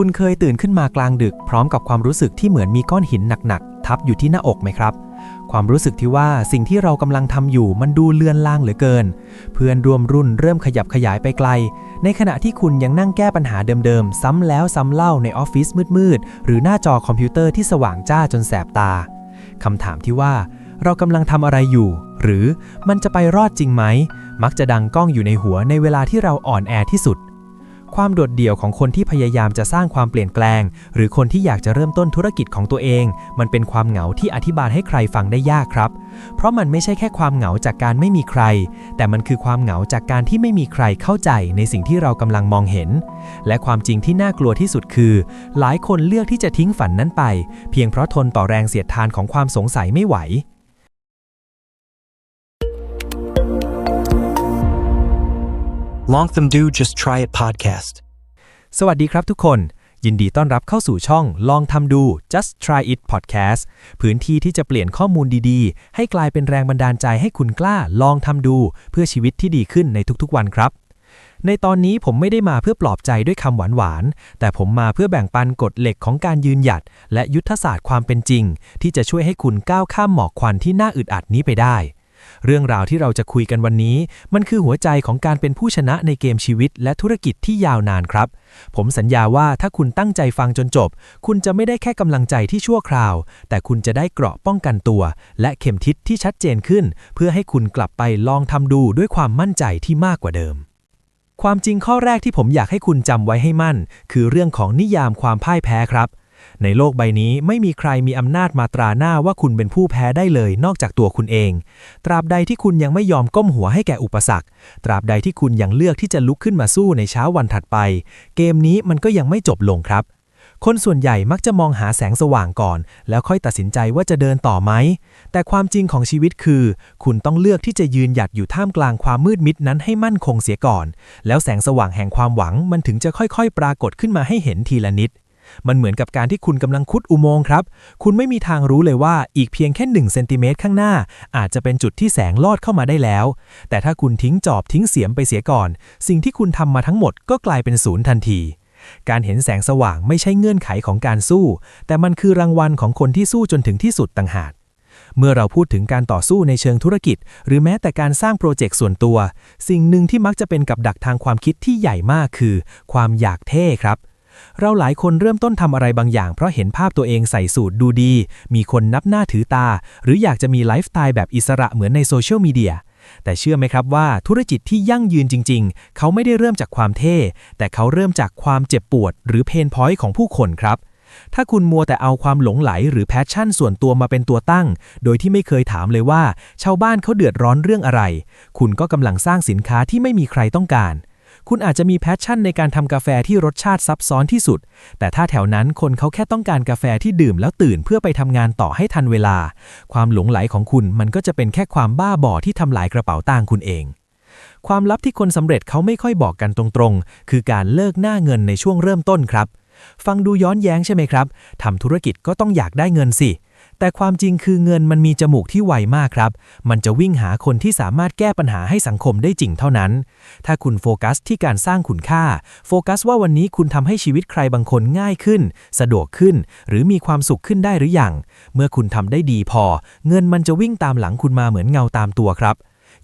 คุณเคยตื่นขึ้นมากลางดึก พร้อมกับความรู้สึกที่เหมือนมีก้อนหินหนักๆ ทับอยู่ที่หน้าอกไหมครับ ความรู้สึกที่ว่าสิ่งที่เรากำลังทำอยู่มันดูเลือนลางเหลือเกิน เพื่อนร่วมรุ่นเริ่มขยับขยายไปไกล ในขณะที่คุณยังนั่งแก้ปัญหาเดิมๆ ซ้ำแล้วซ้ำเล่าในออฟฟิศมืดๆ หรือหน้าจอคอมพิวเตอร์ที่สว่างจ้าจนแสบตาคำถามที่ว่า เรากำลังทำอะไรอยู่ หรือมันจะไปรอดจริงไหม มักจะดังก้องอยู่ในหัวในเวลาที่เราอ่อนแอที่สุด ความโดดเดี่ยวของคนที่พยายามจะสร้างความเปลี่ยนแปลง หรือคนที่อยากจะเริ่มต้นธุรกิจของตัวเอง มันเป็นความเหงาที่อธิบายให้ใครฟังได้ยากครับ เพราะมันไม่ใช่แค่ความเหงาจากการไม่มีใคร แต่มันคือความเหงาจากการที่ไม่มีใครเข้าใจในสิ่งที่เรากำลังมองเห็น และความจริงที่น่ากลัวที่สุดคือ หลายคนเลือกที่จะทิ้งฝันนั้นไป เพียงเพราะทนต่อแรงเสียดทานของความสงสัยไม่ไหว Long them do just try it podcast. สวัสดีครับทุกคน ยินดีต้อนรับเข้าสู่ช่องลองทำดู just try it podcast พื้นที่ที่จะเปลี่ยนข้อมูลดีๆ ให้กลายเป็นแรงบันดาลใจให้คุณกล้าลองทำดู เพื่อชีวิตที่ดีขึ้นในทุกๆวันครับ ในตอนนี้ผมไม่ได้มาเพื่อปลอบใจด้วยคำหวานๆ แต่ผมมาเพื่อแบ่งปันกฎเหล็กของการยืนหยัด และยุทธศาสตร์ความเป็นจริง ที่จะช่วยให้คุณก้าวข้ามหมอกควันที่น่าอึดอัดนี้ไปได้ เรื่องราวที่เราจะคุยกันวันนี้ มันคือหัวใจของการเป็นผู้ชนะในเกมชีวิต และธุรกิจที่ยาวนานครับ ผมสัญญาว่าถ้าคุณตั้งใจฟังจนจบ คุณจะไม่ได้แค่กำลังใจที่ชั่วคราว แต่คุณจะได้เกราะป้องกันตัว และเข็มทิศที่ชัดเจนขึ้น เพื่อให้คุณกลับไปลองทำดูด้วยความมั่นใจที่มากกว่าเดิมความจริงข้อแรกที่ผมอยากให้คุณจำไว้ให้มั่น คือเรื่องของนิยามความพ่ายแพ้ครับ ในโลกใบนี้ไม่มีใครมีอำนาจมาตราหน้าว่าคุณเป็นผู้แพ้ได้เลยนอกจากตัวคุณเอง ตราบใดที่คุณยังไม่ยอมก้มหัวให้แก่อุปสรรค ตราบใดที่คุณยังเลือกที่จะลุกขึ้นมาสู้ในเช้าวันถัดไป เกมนี้มันก็ยังไม่จบลงครับ คนส่วนใหญ่มักจะมองหาแสงสว่างก่อน แล้วค่อยตัดสินใจว่าจะเดินต่อไหม แต่ความจริงของชีวิตคือ คุณต้องเลือกที่จะยืนหยัดอยู่ท่ามกลางความมืดมิดนั้นให้มั่นคงเสียก่อน แล้วแสงสว่างแห่งความหวังมันถึงจะค่อยๆ ปรากฏขึ้นมาให้เห็นทีละนิด มันเหมือนกับการที่คุณกำลังขุดอุโมงค์ครับ คุณไม่มีทางรู้เลยว่าอีกเพียงแค่1เซนติเมตรข้างหน้า อาจจะเป็นจุดที่แสงลอดเข้ามาได้แล้ว แต่ถ้าคุณทิ้งจอบทิ้งเสียมไปเสียก่อน สิ่งที่คุณทำมาทั้งหมดก็กลายเป็นศูนย์ทันทีการเห็นแสงสว่างไม่ใช่เงื่อนไขของการสู้ แต่มันคือรางวัลของคนที่สู้จนถึงที่สุดต่างหาก เมื่อเราพูดถึงการต่อสู้ในเชิงธุรกิจ หรือแม้แต่การสร้างโปรเจกต์ส่วนตัว สิ่งหนึ่งที่มักจะเป็นกับดักทางความคิดที่ใหญ่มากคือ ความอยากเท่ครับ เราหลายคนเริ่มต้นทำอะไรบางอย่าง เพราะเห็นภาพตัวเองใส่สูตรดูดี มีคนนับหน้าถือตา หรืออยากจะมีไลฟ์สไตล์แบบอิสระเหมือนในโซเชียลมีเดียแต่เชื่อไหมครับว่าธุรกิจที่ยั่งยืนจริง ๆ เขาไม่ได้เริ่มจากความเท่ แต่เขาเริ่มจากความเจ็บปวด หรือเพนพอยต์ของผู้คนครับ ถ้าคุณมัวแต่เอาความหลงไหลหรือแพชชั่นส่วนตัวมาเป็นตัวตั้ง โดยที่ไม่เคยถามเลยว่า ชาวบ้านเขาเดือดร้อนเรื่องอะไร คุณก็กำลังสร้างสินค้าที่ไม่มีใครต้องการ คุณอาจจะมีแพชชั่นในการทำกาแฟที่รสชาติซับซ้อนที่สุด แต่ถ้าแถวนั้นคนเขาแค่ต้องการกาแฟที่ดื่มแล้วตื่นเพื่อไปทำงานต่อให้ทันเวลา ความหลงไหลของคุณมันก็จะเป็นแค่ความบ้าบอที่ทำลายกระเป๋าตังค์คุณเอง ความลับที่คนสำเร็จเขาไม่ค่อยบอกกันตรงๆ คือการเลิกหน้าเงินในช่วงเริ่มต้นครับ ฟังดูย้อนแย้งใช่ไหมครับทำธุรกิจก็ต้องอยากได้เงินสิ แต่ความจริงคือเงินมันมีจมูกที่ไวมากครับ มันจะวิ่งหาคนที่สามารถแก้ปัญหาให้สังคมได้จริงเท่านั้น ถ้าคุณโฟกัสที่การสร้างคุณค่า โฟกัสว่าวันนี้คุณทำให้ชีวิตใครบางคนง่ายขึ้น สะดวกขึ้น หรือมีความสุขขึ้นได้หรือยัง เมื่อคุณทำได้ดีพอ เงินมันจะวิ่งตามหลังคุณมาเหมือนเงาตามตัวครับ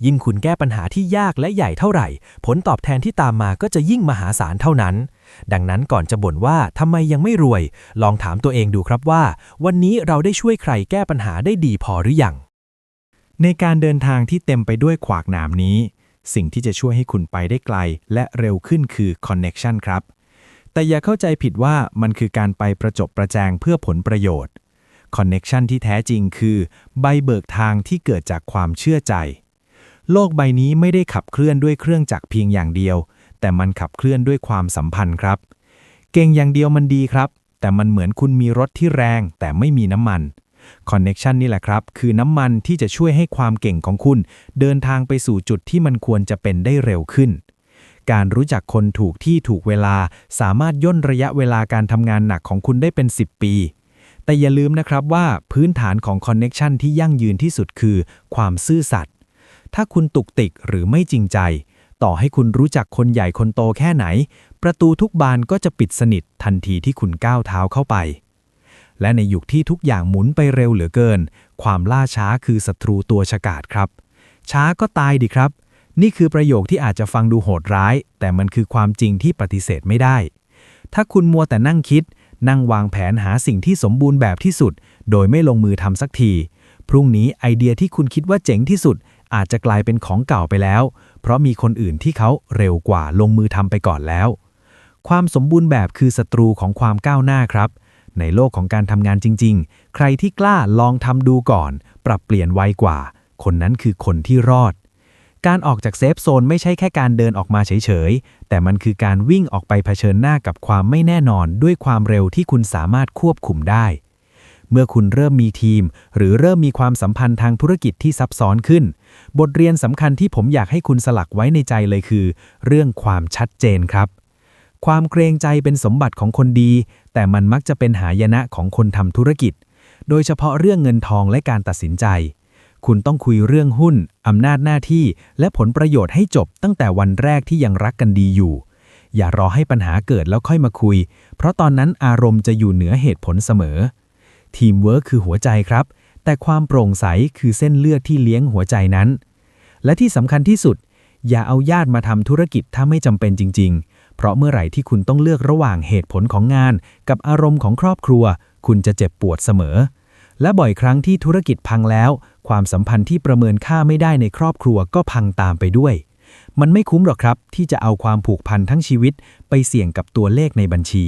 ยิ่งคุณแก้ปัญหาที่ยากและใหญ่เท่าไหร่ ผลตอบแทนที่ตามมาก็จะยิ่งมหาศาลเท่านั้น ดังนั้นก่อนจะบ่นว่าทำไมยังไม่รวย ลองถามตัวเองดูครับว่า วันนี้เราได้ช่วยใครแก้ปัญหาได้ดีพอหรือยัง ในการเดินทางที่เต็มไปด้วยขวากหนามนี้ สิ่งที่จะช่วยให้คุณไปได้ไกล และเร็วขึ้นคือ Connection ครับ แต่อย่าเข้าใจผิดว่ามันคือการไปประจบประแจงเพื่อผลประโยชน์ Connection ที่แท้จริงคือใบเบิกทางที่เกิดจากความเชื่อใจ โลกใบนี้ไม่ได้ขับเคลื่อนด้วยเครื่องจักรเพียงอย่างเดียว แต่มันขับเคลื่อนด้วยความสัมพันธ์ครับ เก่งอย่างเดียวมันดีครับ แต่มันเหมือนคุณมีรถที่แรงแต่ไม่มีน้ำมันคอนเน็ชันนี่แหละครับ คือน้ำมันที่จะช่วยให้ความเก่งของคุณ เดินทางไปสู่จุดที่มันควรจะเป็นได้เร็วขึ้น การรู้จักคนถูกที่ถูกเวลา สามารถย่นระยะเวลาการทำงานหนักของคุณได้เป็น 10 ปี แต่อย่าลืมนะครับว่าพื้นฐานของคอนเน็ชันที่ยั่งยืนที่สุดคือ ความซื่อสัตย์ถ้าคุณตุกติกหรือไม่จริงใจ ต่อให้คุณรู้จักคนใหญ่คนโตแค่ไหน ประตูทุกบานก็จะปิดสนิททันทีที่คุณก้าวเท้าเข้าไป และในยุคที่ทุกอย่างหมุนไปเร็วเหลือเกิน ความล่าช้าคือศัตรูตัวฉกาจครับ ช้าก็ตายดิครับ นี่คือประโยคที่อาจจะฟังดูโหดร้าย แต่มันคือความจริงที่ปฏิเสธไม่ได้ ถ้าคุณมัวแต่นั่งคิด นั่งวางแผนหาสิ่งที่สมบูรณ์แบบที่สุด โดยไม่ลงมือทำสักที พรุ่งนี้ไอเดียที่คุณคิดว่าเจ๋งที่สุด อาจจะกลายเป็นของเก่าไปแล้ว เพราะมีคนอื่นที่เขาเร็วกว่าลงมือทำไปก่อนแล้ว ความสมบูรณ์แบบคือศัตรูของความก้าวหน้าครับ ในโลกของการทำงานจริง ๆ ใครที่กล้าลองทำดูก่อน ปรับเปลี่ยนไวกว่า คนนั้นคือคนที่รอด การออกจากเซฟโซนไม่ใช่แค่การเดินออกมาเฉยๆ แต่มันคือการวิ่งออกไปเผชิญหน้ากับความไม่แน่นอนด้วยความเร็วที่คุณสามารถควบคุมได้ เมื่อคุณเริ่มมีทีม หรือเริ่มมีความสัมพันธ์ทางธุรกิจที่ซับซ้อนขึ้น บทเรียนสำคัญที่ผมอยากให้คุณสลักไว้ในใจเลยคือ เรื่องความชัดเจนครับ ความเกรงใจเป็นสมบัติของคนดี แต่มันมักจะเป็นหายนะของคนทำธุรกิจ โดยเฉพาะเรื่องเงินทองและการตัดสินใจ คุณต้องคุยเรื่องหุ้นอำนาจหน้าที่ และผลประโยชน์ให้จบตั้งแต่วันแรกที่ยังรักกันดีอยู่อย่ารอให้ปัญหาเกิดแล้วค่อยมาคุย เพราะตอนนั้นอารมณ์จะอยู่เหนือเหตุผลเสมอ ทีมเวิร์คคือหัวใจครับ แต่ความโปร่งใสคือเส้นเลือดที่เลี้ยงหัวใจนั้น และที่สำคัญที่สุด อย่าเอาญาติมาทำธุรกิจถ้าไม่จำเป็นจริง ๆ เพราะเมื่อไหร่ที่คุณต้องเลือกระหว่างเหตุผลของงาน กับอารมณ์ของครอบครัว คุณจะเจ็บปวดเสมอ และบ่อยครั้งที่ธุรกิจพังแล้ว ความสัมพันธ์ที่ประเมินค่าไม่ได้ในครอบครัวก็พังตามไปด้วยมันไม่คุ้มหรอกครับ ที่จะเอาความผูกพันทั้งชีวิตไปเสี่ยงกับตัวเลขในบัญชี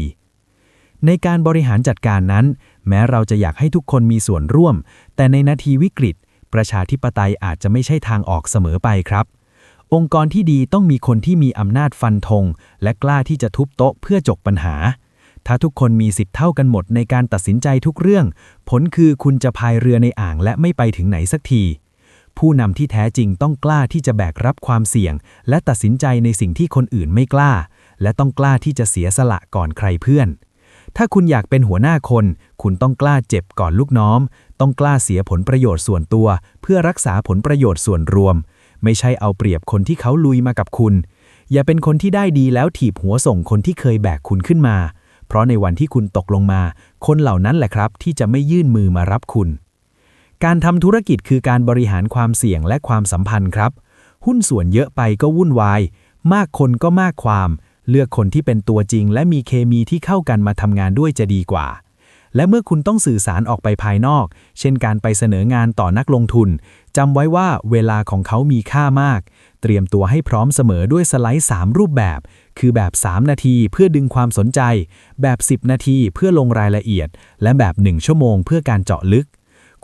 ในการบริหารจัดการนั้น แม้เราจะอยากให้ทุกคนมีส่วนร่วม แต่ในนาทีวิกฤต ประชาธิปไตยอาจจะไม่ใช่ทางออกเสมอไปครับ องค์กรที่ดีต้องมีคนที่มีอำนาจฟันธงและกล้าที่จะทุบโต๊ะเพื่อจบปัญหา ถ้าทุกคนมีสิทธิ์เท่ากันหมดในการตัดสินใจทุกเรื่อง ผลคือคุณจะพายเรือในอ่างและไม่ไปถึงไหนสักทีผู้นำที่แท้จริงต้องกล้าที่จะแบกรับความเสี่ยง และตัดสินใจในสิ่งที่คนอื่นไม่กล้า และต้องกล้าที่จะเสียสละก่อนใครเพื่อน ถ้าคุณอยากเป็นหัวหน้าคน คุณต้องกล้าเจ็บก่อนลูกน้องต้องกล้าเสียผลประโยชน์ส่วนตัว เพื่อรักษาผลประโยชน์ส่วนรวม ไม่ใช่เอาเปรียบคนที่เขาลุยมากับคุณ อย่าเป็นคนที่ได้ดีแล้วถีบหัวส่งคนที่เคยแบกคุณขึ้นมา เพราะในวันที่คุณตกลงมา คนเหล่านั้นแหละครับ ที่จะไม่ยื่นมือมารับคุณ การทำธุรกิจคือการบริหารความเสี่ยงและความสัมพันธ์ครับ หุ้นส่วนเยอะไปก็วุ่นวาย มากคนก็มากความ เลือกคนที่เป็นตัวจริง และมีเคมีที่เข้ากันมาทำงานด้วยจะดีกว่า และเมื่อคุณต้องสื่อสารออกไปภายนอก เช่นการไปเสนองานต่อนักลงทุนจำไว้ว่าเวลาของเขามีค่ามาก เตรียมตัวให้พร้อมเสมอด้วยสไลด์ 3 รูปแบบ คือแบบ 3 นาทีเพื่อดึงความสนใจ แบบ 10 นาทีเพื่อลงรายละเอียด และแบบ 1 ชั่วโมงเพื่อการเจาะลึก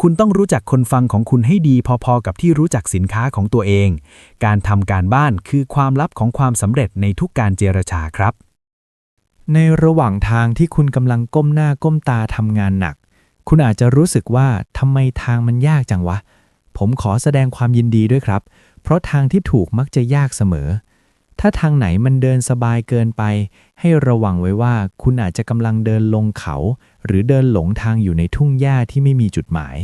คุณต้องรู้จักคนฟังของคุณให้ดีพอๆกับที่รู้จักสินค้าของตัวเอง การทำการบ้านคือความลับของความสำเร็จในทุกการเจรจาครับ ในระหว่างทางที่คุณกำลังก้มหน้าก้มตาทำงานหนัก คุณอาจจะรู้สึกว่าทำไมทางมันยากจังวะ ผมขอแสดงความยินดีด้วยครับ เพราะทางที่ถูกมักจะยากเสมอ ถ้าทางไหนมันเดินสบายเกินไป ให้ระวังไว้ว่าคุณอาจจะกำลังเดินลงเขา หรือเดินหลงทางอยู่ในทุ่งหญ้าที่ไม่มีจุดหมาย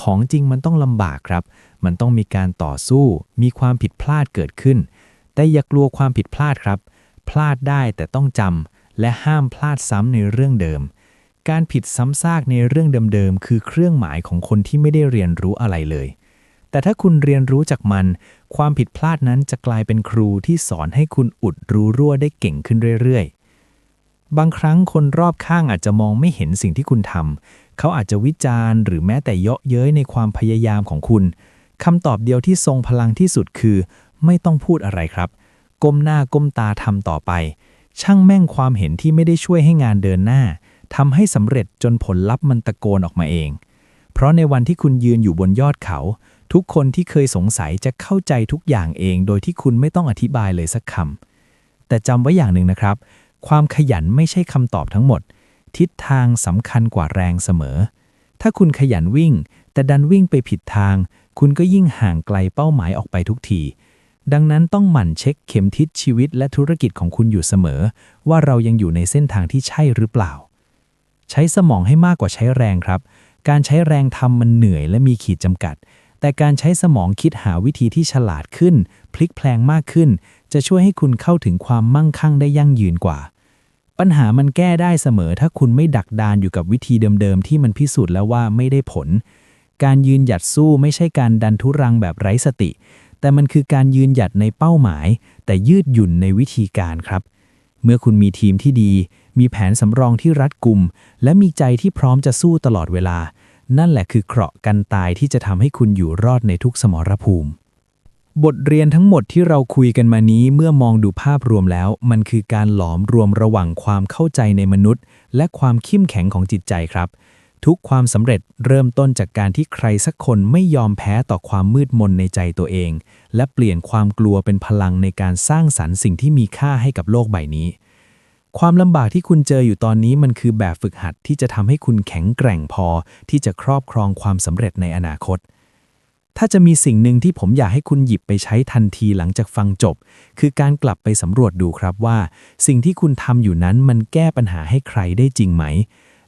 ของจริงมันต้องลำบากครับ มันต้องมีการต่อสู้ มีความผิดพลาดเกิดขึ้น แต่อย่ากลัวความผิดพลาดครับ พลาดได้แต่ต้องจำและห้ามพลาดซ้ำในเรื่องเดิม การผิดซ้ำซากในเรื่องเดิมๆคือเครื่องหมายของคนที่ไม่ได้เรียนรู้อะไรเลย แต่ถ้าคุณเรียนรู้จากมัน ความผิดพลาดนั้นจะกลายเป็นครูที่สอนให้คุณอุดรู้รั่วได้เก่งขึ้นเรื่อยๆบางครั้งคนรอบข้างอาจจะมองไม่เห็นสิ่งที่คุณทำ เขาอาจจะวิจารณ์หรือแม้แต่เยาะเย้ยในความพยายามของคุณคำตอบเดียวที่ทรงพลังที่สุดคือ ไม่ต้องพูดอะไรครับ ก้มหน้าก้มตาทำต่อไป ช่างแม่งความเห็นที่ไม่ได้ช่วยให้งานเดินหน้าทำให้สำเร็จจนผลลัพธ์มันตะโกนออกมาเอง เพราะในวันที่คุณยืนอยู่บนยอดเขา ทุกคนที่เคยสงสัยจะเข้าใจทุกอย่างเอง โดยที่คุณไม่ต้องอธิบายเลยสักคำแต่จำไว้อย่างหนึ่งนะครับ ความขยันไม่ใช่คำตอบทั้งหมด ทิศทางสำคัญกว่าแรงเสมอ ถ้าคุณขยันวิ่ง แต่ดันวิ่งไปผิดทาง คุณก็ยิ่งห่างไกลเป้าหมายออกไปทุกที ดังนั้นต้องหมั่นเช็คเข็มทิศชีวิตและธุรกิจของคุณอยู่เสมอ ว่าเรายังอยู่ในเส้นทางที่ใช่หรือเปล่า ใช้สมองให้มากกว่าใช้แรงครับ การใช้แรงทำมันเหนื่อยและมีขีดจำกัด แต่การใช้สมองคิดหาวิธีที่ฉลาดขึ้น พลิกแพลงมากขึ้น จะช่วยให้คุณเข้าถึงความมั่งคั่งได้ยั่งยืนกว่า ปัญหามันแก้ได้เสมอถ้าคุณไม่ดักดานอยู่กับวิธีเดิมๆ ที่มันพิสูจน์แล้วว่าไม่ได้ผล การยืนหยัดสู้ไม่ใช่การดันทุรังแบบไร้สติ แต่มันคือการยืนหยัดในเป้าหมาย แต่ยืดหยุ่นในวิธีการครับ เมื่อคุณมีทีมที่ดี มีแผนสำรองที่รัดกุม และมีใจที่พร้อมจะสู้ตลอดเวลา นั่นแหละคือเคราะห์กันตายที่จะทำให้คุณอยู่รอดในทุกสมรภูมิ บทเรียนทั้งหมดที่เราคุยกันมานี้เมื่อมองดูภาพรวมแล้ว มันคือการหลอมรวมระหว่างความเข้าใจในมนุษย์ และความเข้มแข็งของจิตใจครับ ทุกความสำเร็จเริ่มต้นจากการที่ใครสักคนไม่ยอมแพ้ต่อความมืดมนในใจตัวเอง และเปลี่ยนความกลัวเป็นพลังในการสร้างสรรค์สิ่งที่มีค่าให้กับโลกใบนี้ ความลำบากที่คุณเจออยู่ตอนนี้มันคือแบบฝึกหัดที่จะทำให้คุณแข็งแกร่งพอที่จะครอบครองความสำเร็จในอนาคต ถ้าจะมีสิ่งหนึ่งที่ผมอยากให้คุณหยิบไปใช้ทันทีหลังจากฟังจบ คือการกลับไปสำรวจดูครับว่า สิ่งที่คุณทำอยู่นั้นมันแก้ปัญหาให้ใครได้จริงไหม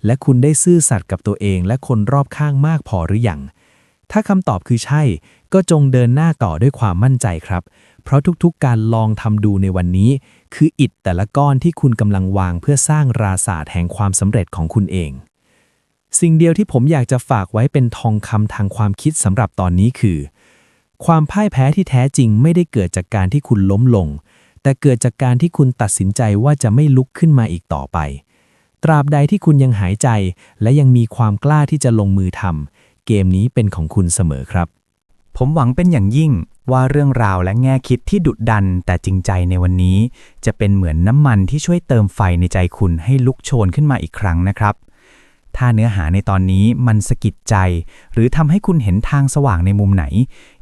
และคุณได้ซื่อสัตย์กับตัวเองและคนรอบข้างมากพอหรือยัง ถ้าคำตอบคือใช่ ก็จงเดินหน้าต่อด้วยความมั่นใจครับ เพราะทุกๆ การลองทำดูในวันนี้ คืออิฐแต่ละก้อนที่คุณกำลังวางเพื่อสร้างราศาสตร์แห่งความสำเร็จของคุณเอง สิ่งเดียวที่ผมอยากจะฝากไว้เป็นทองคำทางความคิดสำหรับตอนนี้คือ ความพ่ายแพ้ที่แท้จริงไม่ได้เกิดจากการที่คุณล้มลง แต่เกิดจากการที่คุณตัดสินใจว่าจะไม่ลุกขึ้นมาอีกต่อไป ตราบใดที่คุณยังหายใจ และยังมีความกล้าที่จะลงมือทำเกมนี้เป็นของคุณเสมอครับ ผมหวังเป็นอย่างยิ่งว่าเรื่องราวและแง่คิดที่ดุดันแต่จริงใจในวันนี้ จะเป็นเหมือนน้ำมันที่ช่วยเติมไฟในใจคุณให้ลุกโชนขึ้นมาอีกครั้งนะครับ ถ้าเนื้อหาในตอนนี้มันสะกิดใจ หรือทำให้คุณเห็นทางสว่างในมุมไหน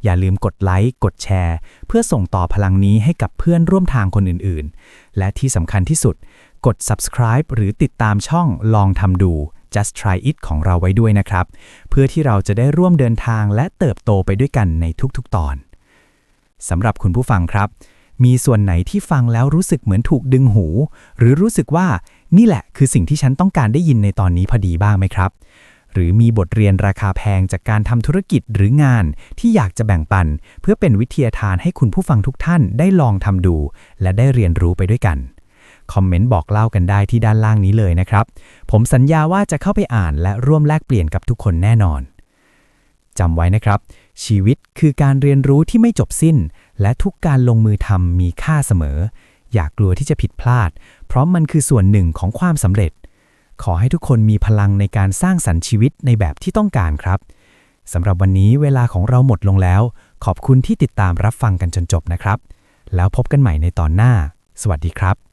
อย่าลืมกดไลค์ กดแชร์ เพื่อส่งต่อพลังนี้ให้กับเพื่อนร่วมทางคนอื่นๆ และที่สำคัญที่สุด กด subscribe หรือติดตามช่องลองทำดู just try it ของเราไว้ด้วยนะครับ เพื่อที่เราจะได้ร่วมเดินทางและเติบโตไปด้วยกันในทุกๆตอนสำหรับคุณผู้ฟังครับ มีส่วนไหนที่ฟังแล้วรู้สึกเหมือนถูกดึงหู หรือรู้สึกว่า นี่แหละคือสิ่งที่ฉันต้องการได้ยินในตอนนี้พอดีบ้างไหมครับ หรือมีบทเรียนราคาแพงจากการทำธุรกิจหรืองานที่อยากจะแบ่งปัน เพื่อเป็นวิทยาทานให้คุณผู้ฟังทุกท่านได้ลองทำดู และได้เรียนรู้ไปด้วยกันคอมเมนต์บอกเล่ากันได้ที่ด้านล่างนี้เลยนะครับ ผมสัญญาว่าจะเข้าไปอ่านและร่วมแลกเปลี่ยนกับทุกคนแน่นอนจำไว้นะครับ ชีวิตคือการเรียนรู้ที่ไม่จบสิ้น และทุกการลงมือทำมีค่าเสมอ อย่ากลัวที่จะผิดพลาด เพราะมันคือส่วนหนึ่งของความสำเร็จ ขอให้ทุกคนมีพลังในการสร้างสรรค์ชีวิตในแบบที่ต้องการครับสำหรับวันนี้เวลาของเราหมดลงแล้ว ขอบคุณที่ติดตามรับฟังกันจนจบนะครับ แล้วพบกันใหม่ในตอนหน้า สวัสดีครับ